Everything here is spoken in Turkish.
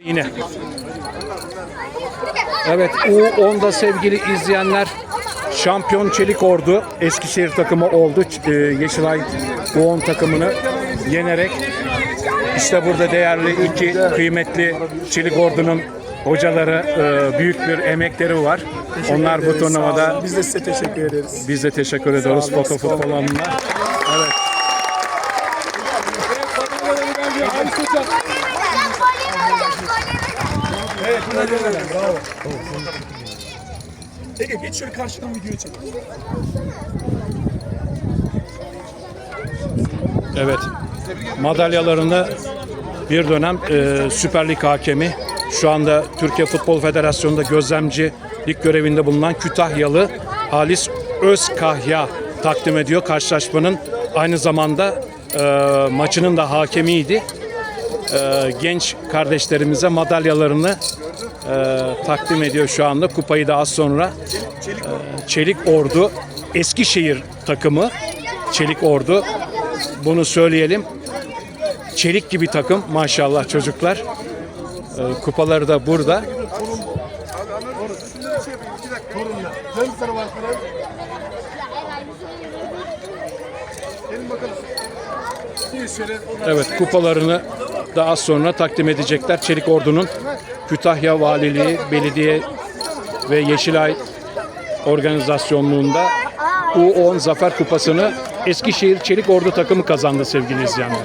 Yine. Evet U10'da sevgili izleyenler şampiyon Çelik Ordu Eskişehir takımı oldu. E, Yeşilay U10 takımını yenerek işte burada değerli iki kıymetli Çelik Ordu'nun hocaları e, büyük bir emekleri var. Onlar bu ederiz, sağ turnuvada. Biz de size teşekkür ederiz. biz de teşekkür ediyoruz foto futbol alanına. Evet. Bravo. Ege geç şöyle karşıdan video çek. Evet. Madalyalarını bir dönem e, Süper Lig hakemi, şu anda Türkiye Futbol Federasyonu'nda gözlemcilik görevinde bulunan Kütahyalı Halis Özkahya takdim ediyor. Karşılaşmanın aynı zamanda e, maçının da hakemiydi. E, genç kardeşlerimize madalyalarını e, takdim ediyor şu anda. Kupayı da az sonra e, Çelik Ordu Eskişehir takımı Çelik Ordu bunu söyleyelim. Çelik gibi takım maşallah çocuklar. Ee, kupaları da burada. Evet kupalarını da az sonra takdim edecekler. Çelik Ordu'nun Kütahya Valiliği, Belediye ve Yeşilay organizasyonluğunda U10 Zafer Kupası'nı Eskişehir Çelik Ordu takımı kazandı sevgili izleyenler.